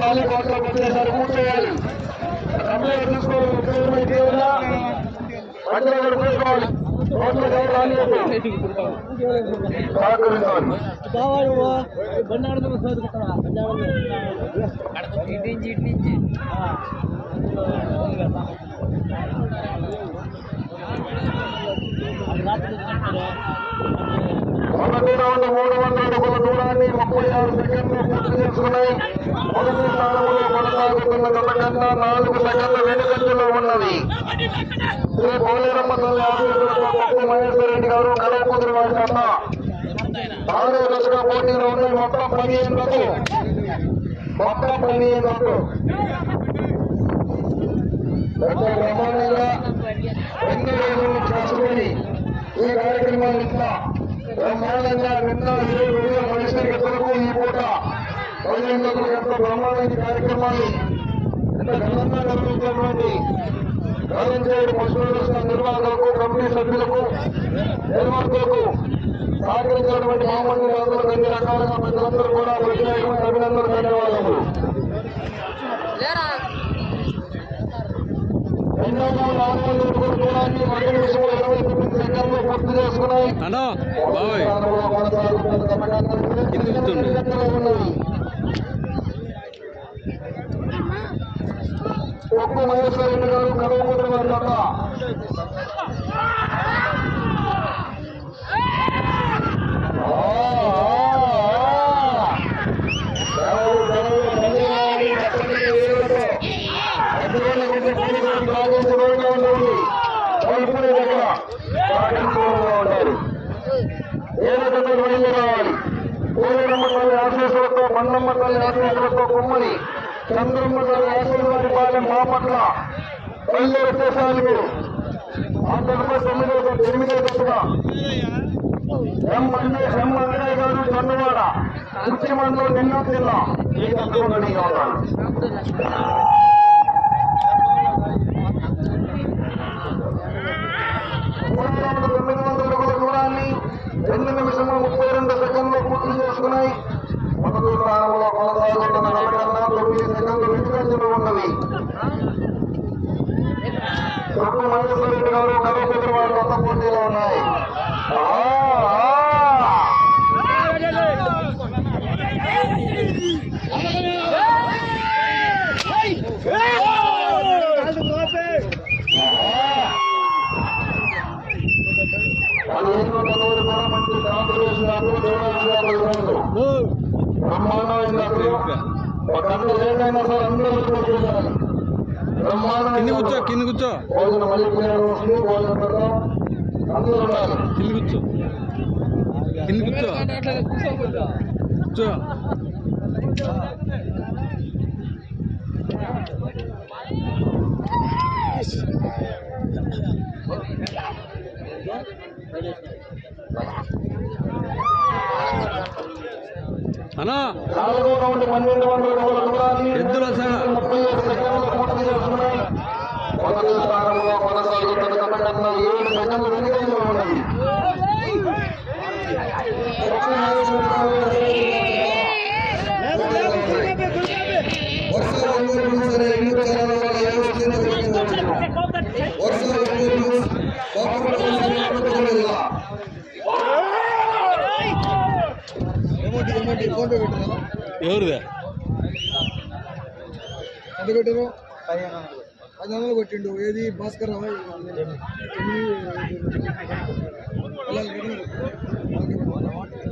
నాలుగు కోట్లకు వచ్చేసరి కూర్చోవాలి కంప్లైంట్ తీసుకోవాలి ముఖ్యమంత్రి దేవుడా అందరూ కూడా కూర్చోవాలి కోట్ల దేవుడు రానియద్దు సహకరించాలి మొదటి రౌండ్ మూడు వందల అడుగుల దూరాన్ని ముప్పై ఆరు సెకండ్లు పూర్తి చేసుకున్నాయి మొదటి స్థానంలో నాలుగు సెకండ్ల వెనుకంజలో ఉన్నవి శ్రీ పోలేరమ్మ తల్లి ఆశీస్సులతో పప్పు మహేశ్వర రెడ్డి గారు కలవకూతురు వారి కన్నా ఆరో దశగా పోటీలో ఉన్నాయి మొత్తం పదిహేను మొత్తం పదిహేను ఈ కార్యక్రమాన్ని ఇట్లా బ్రహ్మాండంగా నిన్న ఈ రోజు మనుషుల కొరకు ఈ పూట పదిహేను కార్యక్రమాన్ని నిర్వహించినటువంటి కాలంచేడు పశువుల నిర్వాహకులకు కమిటీ సభ్యులకు నిర్వాహకులకు సహకరించినటువంటి మామూలు అందరూ అన్ని రకాలుగా ప్రజలందరూ కూడా ప్రత్యేకమైన అభినందనలు ధన్యవాదములు రెండో మూడు నాలుగు వందల అడుగుల దూరాన్ని మొదటి నిమిషంలో ఇరవై తొమ్మిది సెకండ్లు పూర్తి చేసుకున్నాయి అన్నా బాబాయ్ కింద కూర్చోండి. ఒక్క మహేశ్వర రెడ్డి గారు కలవకూడదు వారి కథ ఆశీస్సులతో మన్నమ్మ తల్లి ఆశీస్సులతో కుమ్మని చంద్రమ్మ తల్లి ఆశీర్వాది పాలెం మా పట్ల బయలుదేరి చేశారు ఆ తర్వాత తొమ్మిదో ఎనిమిదో దశగా ఎం అంటే ఎం అంజయ్య గారు చందువాడ ముఖ్యమంత్రి నిన్న జిల్లా. ఈ తక్కువ రెడీగా ఉన్నారు మూడు వందల తొమ్మిది వందల అడుగుల దూరాన్ని రెండు నిమిషముల ముప్పై రెండు సెకండ్లు పూర్తి చేసుకున్నాయి మొదటి స్థానంలో కొనసాగుతున్న నలకన్నా తొమ్మిది సెకండ్లు వెనుకంజలో ఉన్నవి చుట్టూ మహేశ్వర రెడ్డి గారు కవిపతి వారు కొత్త పోటీలో ఉన్నాయి ఆ, ఆ. పదిహేను వందల నూరు కూడా మంచి కాంపిటీషన్ అప్పుడు దేవాలయం గారు ఇవ్వండి. బ్రహ్మాండమైన అప్పుడు ఒక గంట లేదైనా సరే అందరూ కూర్చుంటారు కింది కూర్చో కింది కూర్చో. కింది కూర్చో. కింది కూర్చో. కూర్చో. Thank you రౌండ్ పన్నెండు వందల అడుగుల దూరాన్ని ఎద్దుల మొదటి స్థానంలో కొనసాగుతున్న గత కన్నా ఏడు సెకండ్లు వెనుకంజలో ఉన్నది ఎవరిదే? ఎంత పది వందలు కొట్టిండు. ఏది? భాస్కర్ రావు?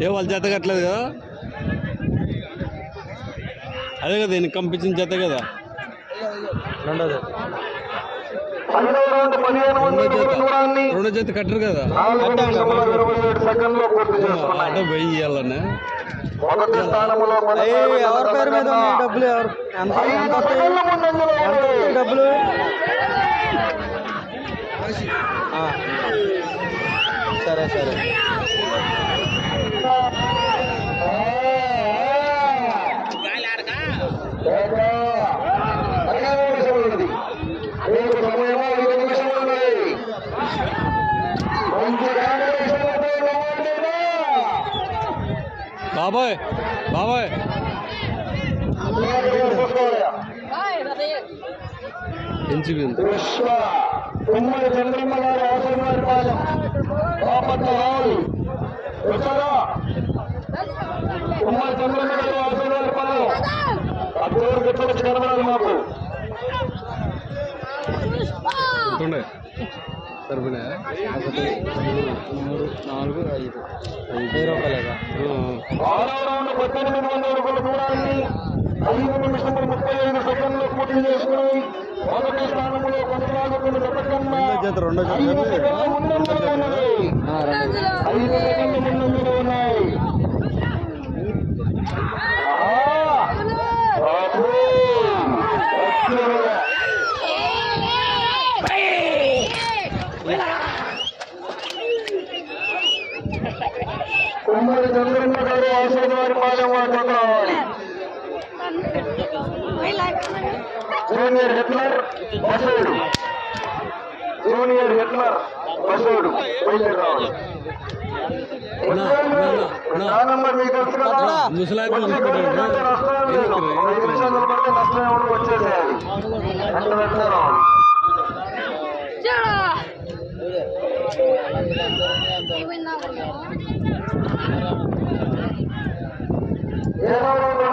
ఏ వాళ్ళ జత కట్టలేదు కదా? అదే కదా ఈయన పంపించిన జత కదా? రెండో జత ఐదో రౌండ్ జత. కట్టరు కదా? నాలుగు నిమిషముల ఇరవై ఏడు సెకండ్లో పూర్తి చేసుకున్నాయి. అంటే వెయ్యి ఇవ్వాలనే మొదటి స్థానంలో ఎవరి పేరు మీద డబ్బులు? ఎవరు? ఎంత డబ్బులు? సరే సరే మీకు సమయం ఐదు నిమిషములు ఉన్నాయి మంచి కాంపిటీషన్లతో నమోదైనా బాబాయ్ బాబాయ్. విశ్వ ఉమ్మడి చంద్రమ్మ గారి ఆశీర్వాద పాలెం బాపట్ల రావులు విశ్వగా ఉమ్మడి చంద్రమ్మ గారి ఆశీర్వాద పాలెం అక్కడ వచ్చి కనబడాలి మాకు. ఉంటుండే సరిపోయినా మూడు నాలుగు ఐదు. ఐదు రూపాయలేగా ఆరో రౌండ్ పద్దెనిమిది వందల అడుగుల దూరాన్ని ఐదు నిమిషములు ముప్పై ఐదు సెకండ్లు పూర్తి చేసుకుని మొదటి స్థానంలో కొనసాగుతున్న జతకన్నా జత రెండో జత. ఐదు సెకండ్ల ముందంజలో ఉన్నది. ఐదు సెకండ్ల ముందంజలో ఉన్నాయి చంద్రన్న గారు ఆశీర్వాద పాదం వాటి రావాలి జూనియర్ హిట్లర్ బసోడు జూనియర్ హిట్లర్ బసోడు బయలుదేరి రావాలి నష్టం వచ్చేసేయాలి వెంటనే రావాలి రౌండ్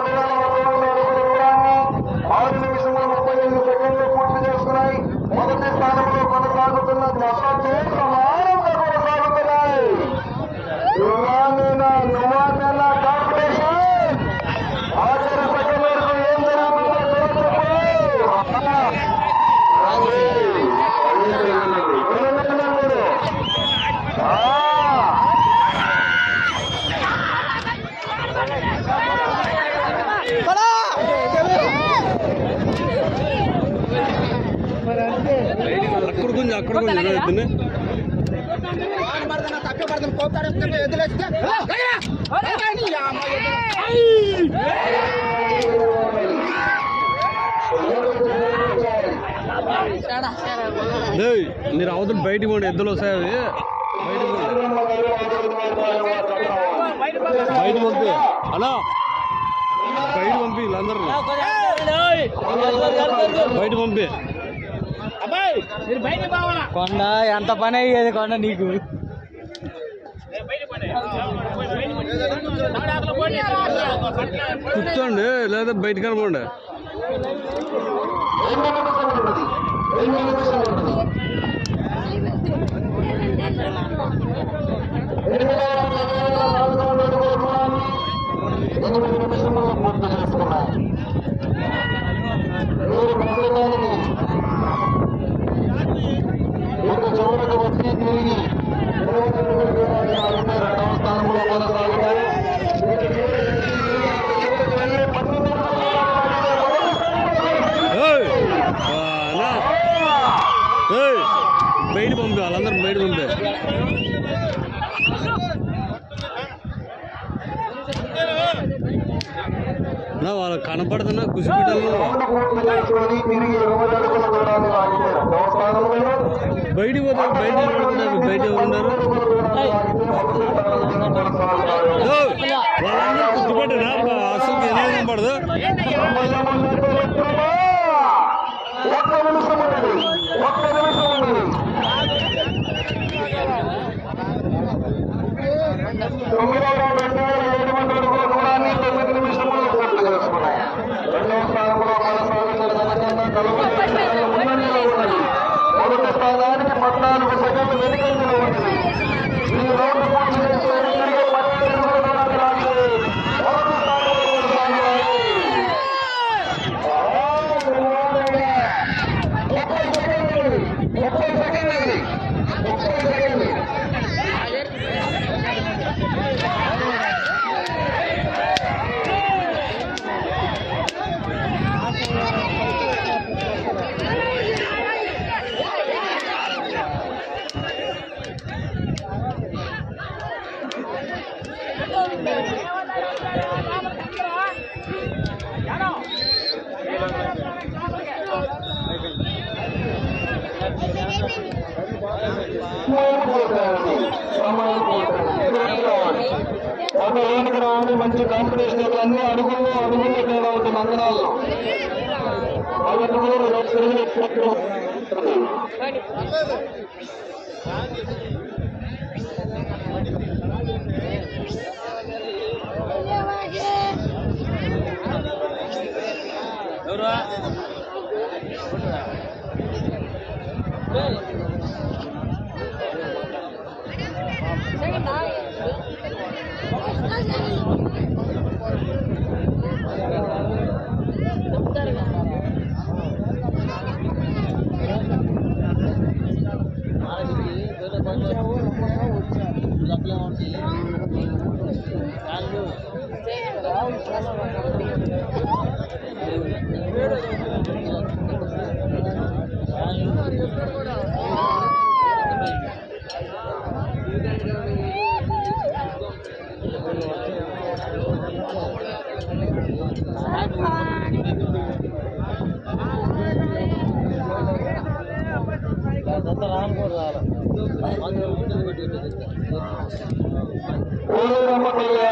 కొంచెం అక్కడ కొంచెం ఎద్దునే మీరు అవతల బయటికి పోండి ఎద్దులు వస్తాయి అవి బయటికి పోండి బయట పంపి అలా బయట పంపి వీళ్ళందరూ బయట పంపి కొండ ఎంత పని అయ్యేది కొండ నీకు? కూర్చోండి లేదా బయట కనపండి ఎన్ని నిమిషాలు ఉన్నది? ఎనిమిది వేల పదివేల నాలుగు వందల అడుగుల దూరాన్ని ఎనిమిది నిమిషముల్లో పూర్తి చేసుకున్నాయి. మీరు ప్రస్తుతానికి ఒక చివరకు వచ్చి తిరిగి ఇరవై ఎనిమిది దూరాన్ని ఆగితే రెండవ స్థానంలో కొనసాగుతారు. ఇక చివరికి వెళ్ళి పన్నెండు నిమిషాలు ఆగితే మొదటి స్థానంలో ఏయ్! ఆ, అన్నా. ఏయ్! బయట పంపి వాళ్ళందరూ బయట పంపి నా వాళ్ళకి కనపడుతున్నా కుసిపిటల్లో రౌండ్ పూర్తి చేసుకొని తిరిగి ఇరవై అడుగుల దూరాన్ని ఆగితే రెండవ స్థానంలో బయటికి పోతే బయట నిలబడుతున్నారు. బయట ఎవరు ఉన్నారు ఏయ్! వాళ్ళందరూ గుర్తుపట్టరా అసలు ఎలా కనపడదు ఒక్క నిమిషం ఉన్నది ఒక్క నిమిషం ఉన్నది తొమ్మిదవ రౌండ్ రెండు వేల ఏడు వందల అడుగుల దూరాన్ని తొమ్మిది నిమిషముల్లో పూర్తి చేసుకున్నాయి రెండవ స్థానంలో కొనసాగుతున్న జనకన్నా నలభై సెకండ్ల ముందంజలో ఉన్నది మొదటి స్థానానికి పద్నాలుగు సెకండ్లు వెనుకంజలో ఉన్నది ఈ రౌండ్ పూర్తి చేసుకొని తిరిగి పన్నెండు అడుగుల దూరాన్ని రాగి మొదటి స్థానంలో కొనసాగుతాయి సమయం పోతాయండి సమయం పోతాయండి ఎదురుకి రావాలి ఒక ఏనుగు రావాలి మంచి కాంపిటీషన్ అన్ని అడుగుల్లో అడుగుల్లో తేడా ఉంటుంది అంగనాల్లో వాళ్ళకి కూడా రెండు తిరిగి ఎక్కువ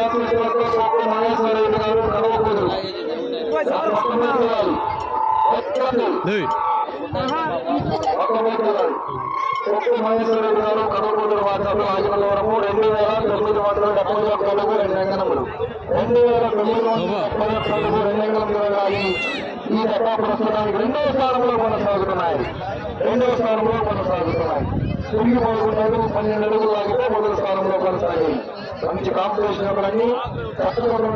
ஆசிரியர்களுக்கு மகேஸ்வரை ఎక్కడండి ఏయ్, సొక్కు మహేశ్వర రెడ్డి గారు రెండు వేల తొమ్మిది వందల డెబ్బై ఒక్క రెండు అంగనములు రెండు వేల తొమ్మిది వందల డెబ్బై రెండు అంగనములు ఈ దశ ప్రస్తుతానికి రెండవ స్థానంలో కొనసాగుతున్నాయి రెండవ స్థానంలో కొనసాగుతున్నాయి తిరిగి పదకొండు పన్నెండు అడుగులు లాగితే మొదటి స్థానంలో కొనసాగాయి మంచి కాంపిటీషన్ ఒకరన్నీ కష్టపడి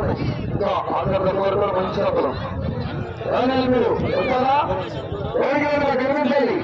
మంచి మీరు వస్తారా? గెలిపించండి